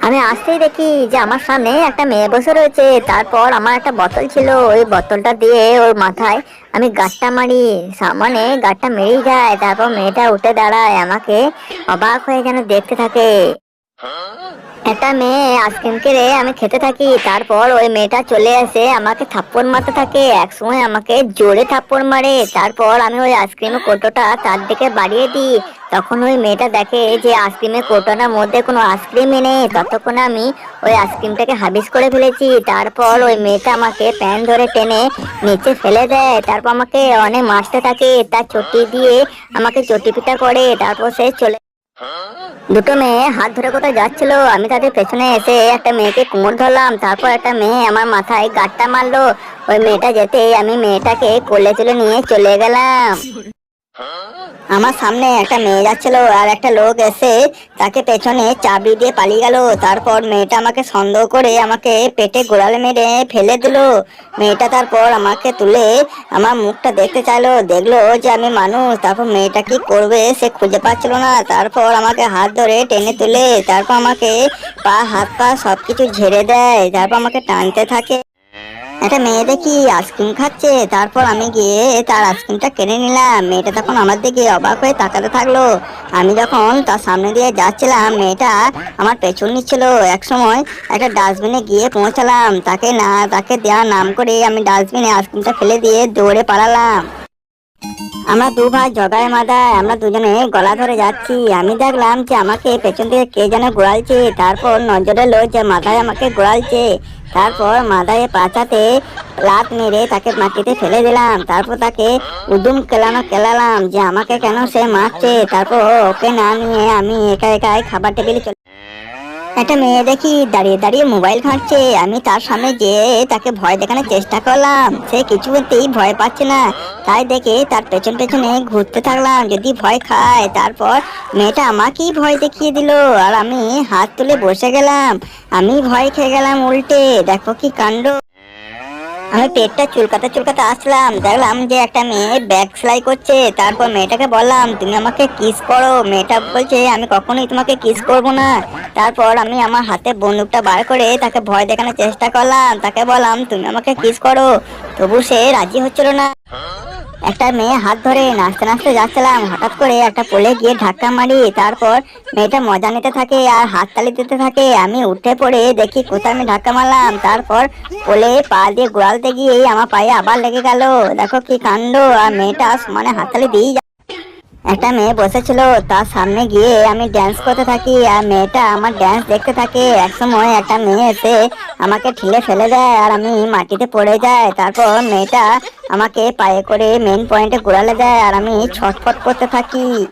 আমি আসতেই দেখি যে আমার সামনে একটা মেয়ে বসে রয়েছে। তারপর আমার একটা বোতল ছিল। ওই বোতলটা দিয়ে ওর মাথায় আমি গাছটা মারি। সামনে গাঁটটা মেরেই যায়। তারপর মেয়েটা উঠে দাঁড়ায়। আমাকে অবাক হয়ে যেন দেখতে থাকে। একটা মেয়ে আইসক্রিম কেড়ে আমি খেতে থাকি, তারপর ওই মেয়েটা চলে আসে, আমাকে থাপ্পড় মারতে থাকে। একসময় আমাকে জোরে থাপ্পড় মারে, তারপর আমি ওই আইসক্রিমের কোটোটা তার দিকে বাড়িয়ে দিই। তখন ওই মেয়েটা দেখে যে আইসক্রিমের কোটোটার মধ্যে কোনো আইসক্রিমই নেই। ততক্ষণ আমি ওই আইসক্রিমটাকে হাবিস করে ফেলেছি। তারপর ওই মেয়েটা আমাকে প্যান ধরে টেনে নিচে ফেলে দেয়। তারপর আমাকে অনেক মারতে থাকে। তার চটি দিয়ে আমাকে চটি পিটা করে। তারপর সে চলে দুটো মেয়ে হাত ধরে কোথায় যাচ্ছিল? আমি তাদের পেছনে এসে একটা মেয়েকে কোমর ধরলাম। তারপর একটা মেয়ে আমার মাথায় গাঁটটা মারলো। ওই মেয়েটা যেতে আমি মেয়েটাকে কোলে তুলে নিয়ে চলে গেলাম। আমার সামনে একটা মেয়ে যাচ্ছিল আর একটা লোক এসে তাকে পেছনে চাবি দিয়ে পালিয়ে গেল। তারপর মেয়েটা আমাকে সন্দেহ করে আমাকে পেটে গোড়াল মেরে ফেলে দিল। মেয়েটা তারপর আমাকে তুলে আমার মুখটা দেখতে চাইলো। দেখল যে আমি মানুষ, তারপর মেয়েটা কি করবে সে খুঁজে পাচ্ছিল না। তারপর আমাকে হাত ধরে টেনে তুলে, তারপর আমাকে পা, হাত পা সব কিছু ঝেড়ে দেয়। তারপর আমাকে টানতে থাকে। একটা মেয়ে দেখি আইসক্রিম খাচ্ছে, তারপর আমি গিয়ে তার আইসক্রিমটা কেড়ে নিলাম। মেয়েটা তখন আমার দিকে অবাক হয়ে তাকাতে থাকল। আমি যখন তার সামনে দিয়ে যাচ্ছিলাম, মেয়েটা আমার পেছন নিচ্ছিল। এক সময় একটা ডাস্টবিনে গিয়ে পৌঁছালাম। তাকে না, তাকে দেওয়ার নাম করে আমি ডাস্টবিনে আইসক্রিমটা ফেলে দিয়ে দৌড়ে পালালাম। আমরা দু ভাই জগায় মাদায় আমরা দুজনে গলা ধরে যাচ্ছি। আমি দেখলাম যে আমাকে পেছন থেকে কে যেন গোড়ালছে, তারপর নজরে এলো যে মাথায় আমাকে গোড়ালছে। তারপর মাথায় পাছাতে লাত মেরে তাকে মাটিতে ফেলে দিলাম। তারপর তাকে উদুম কেলানো কেলালাম যে আমাকে কেন সে মারছে? তারপর ওকে না নিয়ে আমি একা একাই খাবার টেবিলে একটা মেয়ে দেখি দাঁড়িয়ে দাঁড়িয়ে মোবাইল ঘাঁটছে। আমি তার সামনে যেয়ে তাকে ভয় দেখানোর চেষ্টা করলাম। সে কিছু কিছুতেই ভয় পাচ্ছে না। তাই দেখে তার পেছন পেছনে ঘুরতে থাকলাম। যদি ভয় খায়, তারপর মেয়েটা আমাকেই ভয় দেখিয়ে দিল। আর আমি হাত তুলে বসে গেলাম। আমি ভয় খেয়ে গেলাম উল্টে। দেখো কি কাণ্ড। আমি পেটটা চুলকাতে চুলকাতে আসলাম, দেখলাম যে একটা মেয়ে ব্যাগ সেলাই করছে, তারপর মেয়েটাকে বললাম, তুমি আমাকে কিস করো। মেয়েটা বলছে, আমি কখনোই তোমাকে কিস করব না। তারপর আমি আমার হাতে বন্দুকটা বার করে তাকে ভয় দেখানোর চেষ্টা করলাম, তাকে বললাম, তুমি আমাকে কিস করো। তবু সে রাজি হচ্ছিল না। একটা মেয়ে হাত ধরে নাচতে নাচতে যাচ্ছিলাম, হঠাৎ করে একটা পোলে গিয়ে ধাক্কা মারি, তারপর মেয়েটা মজা নিতে থাকে আর হাত তালি দিতে থাকে। আমি উঠে পড়ে দেখি কোথায় আমি ধাক্কা মারলাম, তারপর পোলে পা দিয়ে গোড়ালতে গিয়ে আমার পায়ে আবার লেগে গেল। দেখো কি কাণ্ড, আর মেয়েটা মানে হাততালি দিই একটা মেয়ে বসেছিল, তার সামনে গিয়ে আমি ড্যান্স করতে থাকি আর মেয়েটা আমার ড্যান্স দেখতে থাকে। একসময় একটা মেয়ে এসে আমাকে ঠেলে ফেলে দেয় আর আমি মাটিতে পড়ে যায় তারপর মেয়েটা আমাকে পায়ে করে মেন পয়েন্টে ঘোরালে দেয় আর আমি ছটফট করতে থাকি।